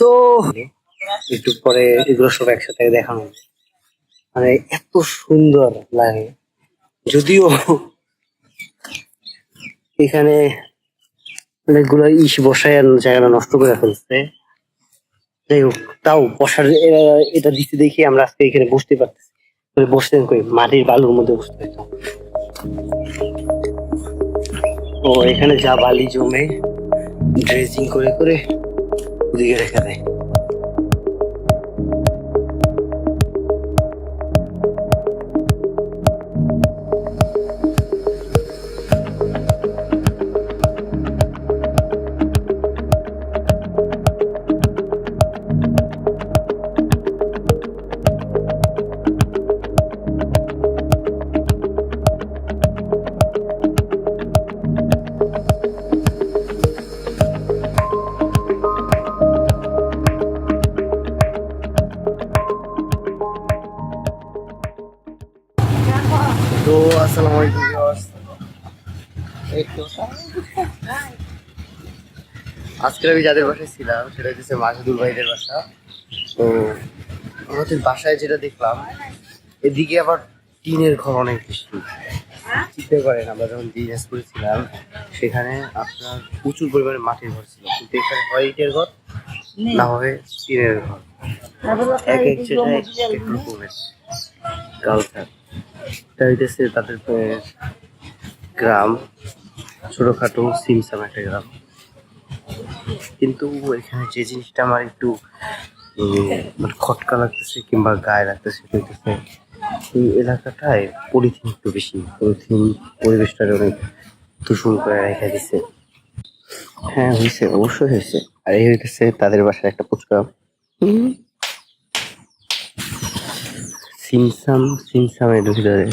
তো একটু পরে এগুলো সব একসাথে দেখানো। মানে এত সুন্দর লাগে। যদিও এখানে অনেকগুলো ইস বসায় জায়গাটা নষ্ট করে ফেলছে। যাই হোক, তাও বসার এটা দিতে দেখি আমরা আজকে এখানে বসতে পারতেছি তাহলে বসতে কই? মাটির বালুর মধ্যে বসতে হইতো। ও এখানে যা বালি জমে ড্রেসিং করে করে ওদিকে রেখে দেয়। আসসালামু আলাইকুম। এই তো। আজকে আমি যাদের বাসায় ছিলাম সেটা হচ্ছে মাসুদুল ভাইদের বাসা। তো আমাদের বাসায় যেটা দেখলাম এদিকে আবার টিনের ঘর অনেক বেশি। চিন্তা করেন আমরা যখন বিজনেস করেছিলাম সেখানে আপনার প্রচুর পরিমাণে মাটির ঘর ছিল। কিন্তু এখানে হয় ইটের ঘর না হয় টিনের ঘর। এক এক জায়গায় এক এক রকমের। কালচার এটা হইতেছে তাদের গ্রাম, ছোটখাটো সিমসাম একটা গ্রাম। কিন্তু এখানে যে জিনিসটা আমার একটু মানে খটকা লাগতেছে কিংবা গায়ে লাগতেছে, হইতেছে এই এলাকাটায় পলিথিন একটু বেশি। পলিথিন পরিবেশটা অনেক দূষণ করে রেখে দিছে। হ্যাঁ হয়েছে অবশ্যই হয়েছে আর এই হইতেছে তাদের বাসায় একটা হুম। সিমসাম সিমসামের ভিতরে।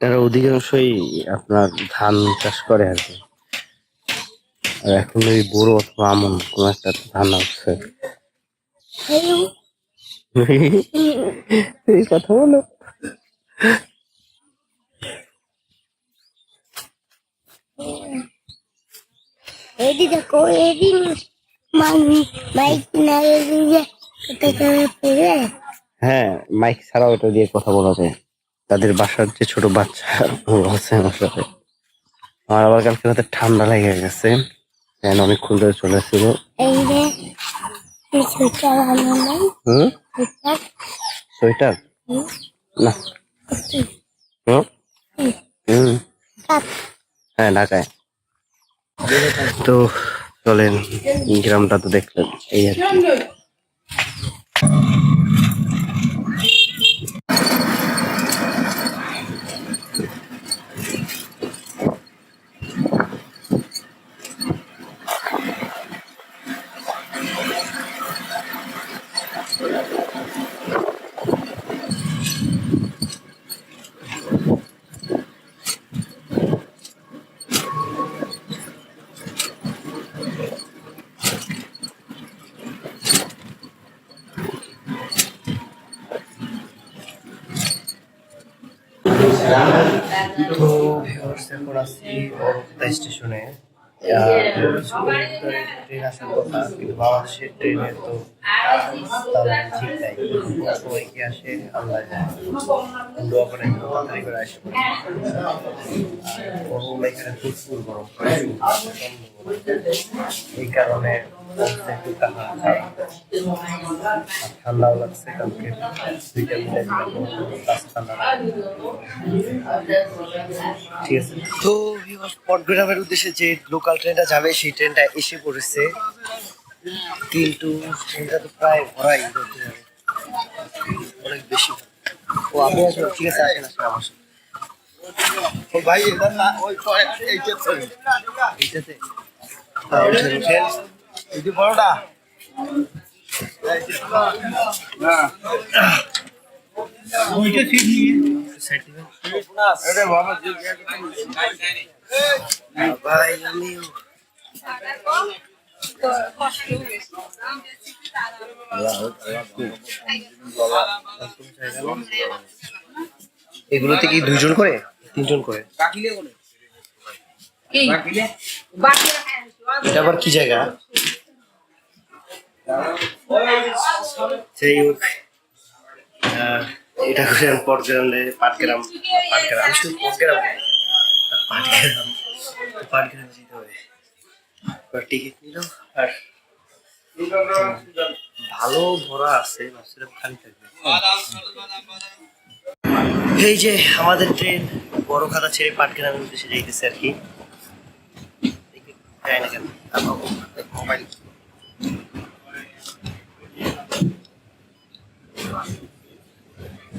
তারা অধিকাংশই আপনার ধান চাষ করে আর কি। আর এখন ওই বড় অথবা আমন কোন একটা ধান হচ্ছে এই কথা বলো। এদি দেখো এদি মাইক না এদিকে। পড়ে হ্যাঁ মাইক ছাড়াও এটা দিয়ে কথা বলা যায়। তাদের বাসার যে ছোট বাচ্চা আছে আমার সাথে। আমার আবার কালকে রাতে ঠান্ডা লেগে গেছে। ফ্যান অনেকক্ষণ ধরে চলেছিল সোয়েটার না? হ্যাঁ ঢাকায়। তো চলেন গ্রামটা তো দেখলেন। এই আর কি। তো স্টেশনে ট্রেন আসার কথা কিন্তু বাংলাদেশের ট্রেনের তো ঠিক নাই সময় কি আসে আল্লাহ তাড়াতাড়ি করে আসে এখানে প্রচুর গরম এই কারণে ঠান্ডাও লাগছে কালকে। তো পটগ্রামের উদ্দেশ্যে যে লোকাল ট্রেনটা যাবে, সেই ট্রেনটা এসে পড়েছে। কিন্তু ট্রেনটা তো প্রায় ভরাই। হবে অনেক বেশি। ও, আপনি আসবেন ঠিক আছে, আসেন আসেন, আমার সাথে। ভাই, এটা না, ওই কয়েক, এইটা ছবি এইটাতে? হ্যাঁ, উঠেন। বড়টা। ওইটা ঠিক নিয়ে। আরে বাবা ভাই আমিও এগুলোতে কি দুইজন করে? তিনজন করে। এটা আবার কি জায়গা? সেই হোক এটা করে আমি পটগ্রামে, পাটগ্রাম পাটগ্রাম শুধু পটগ্রাম, পাটগ্রাম যেতে হবে। টিকিট আর ভালো ভরা আছে খালি থাকবে। এই যে আমাদের ট্রেন, বড় খাতা ছেড়ে পাটগ্রামের উদ্দেশ্যে যাইতেছে আর কি। যায় না কেন মোবাইল তেরার ভিতরে তো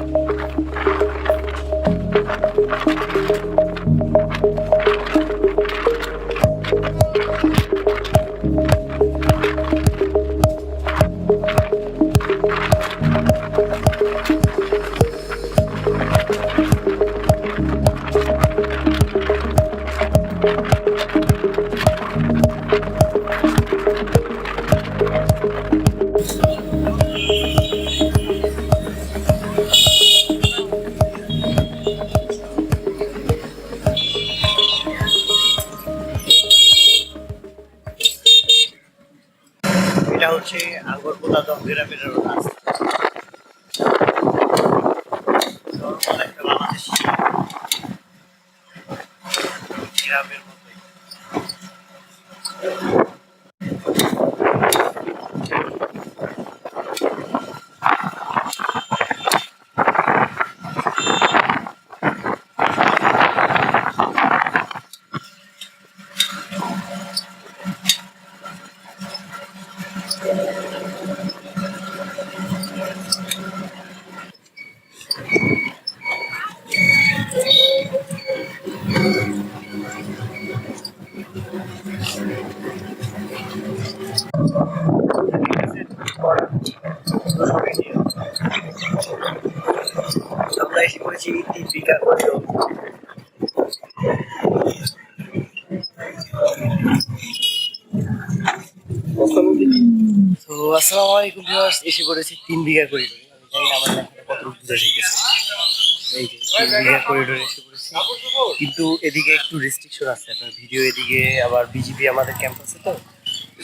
হচ্ছে আগরতলা দমগ্রামের রাস্তা নর্মাল একটা বাংলাদেশি গ্রামের মতোই আমরা এসে পড়েছি এসে পড়েছি তিন বিঘা করিডোরে আমি জানি না আমার লেখাটা কত শিখেছে এই যে, তিন বিঘা করিডোরে এসে পড়েছি। কিন্তু এদিকে একটু রেস্ট্রিকশন আছে। আপনার ভিডিও এদিকে, আবার বিজিবি আমাদের ক্যাম্পাসে তো।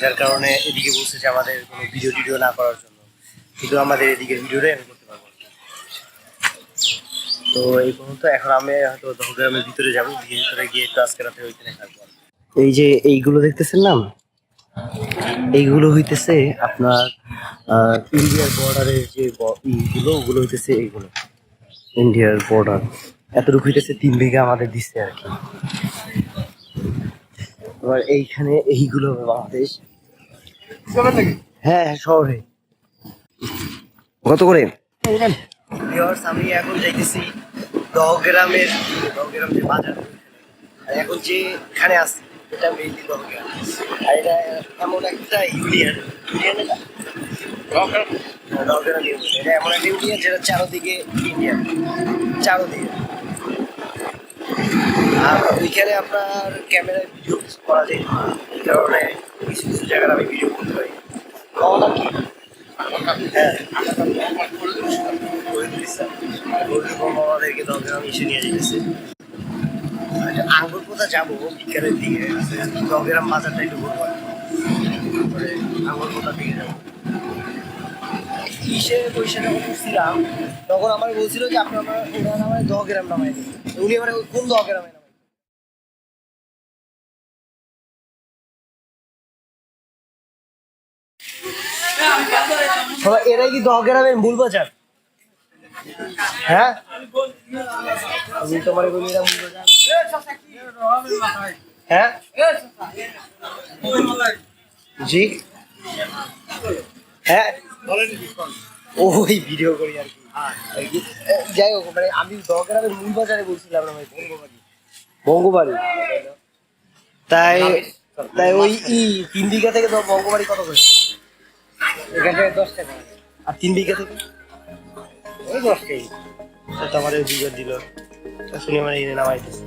যার কারণে এদিকে বলছে যে আমাদের কোনো ভিডিও টিডিও না করার জন্য। কিন্তু আমাদের এদিকে ভিডিওটাই আমি তো এই পর্যন্ত এখন আমি হয়তো দহগ্রামের ভিতরে যাব ভিতরে গিয়ে তো আজকে রাতে ওইখানে থাকব এই যে এইগুলো দেখতেছেন না? এইগুলো হইতেছে আপনার ইন্ডিয়ার বর্ডারের যে ইগুলো ওগুলো হইতেছে এইগুলো। ইন্ডিয়ার বর্ডার এতটুকু হইতেছে তিন বিঘা আমাদের দিচ্ছে আর কি। এবার এইখানে এইগুলো বাংলাদেশ। হ্যাঁ হ্যাঁ শহরে। কত করে? ভিউয়ার্স আমি এখন যাইতেছি দহগ্রামের দহগ্রাম যে বাজার। আর এখন যে এখানে আছি এটা মেইনলি দহগ্রাম। আর এটা এমন একটা ইউনিয়ন। ইউনিয়ন এটা? দহগ্রাম। ইউনিয়ন। এটা এমন একটা ইউনিয়ন যেটা চারোদিকে ইন্ডিয়ান। চারোদিকে। আর ওইখানে আপনার ক্যামেরায় ভিডিও করা যায়। এই কারণে কিছু কিছু জায়গায় আমি ভিডিও করতে পারি। কি? আঙ্গুর কোথা যাব বিকালের দিকে দগেরাম বাজারটা একটু ঘুরবো আঙ্গুর কোথা দিকে যাব কিসে পয়সা যখন উঠছিলাম তখন আমার বলছিল যে আপনার আমার দহগ্রাম নামায় দেবে উনি আমার কোন দহগ্রামে নামায় সবাই এরাই কি দহগ্রামের মূল বাজার হ্যাঁ? আমি তোমার বলি এরা মূল বাজার হ্যাঁ? জি। হ্যাঁ? ওই ভিডিও করি আর কি। যাই হোক মানে আমি দহগ্রামের মূল বাজারে বলছিলাম না ভাই বঙ্গবাড়ি বঙ্গবাড়ি তাই তাই ওই ই তিন বিঘা থেকে তো বঙ্গবাড়ি কত করে? এখান থেকে দশ টাকা। আর তিন বিঘা থেকে? ওই দশ টাকা তা বিঘা দিল। শুনে মানে এনে নামাইতেছে।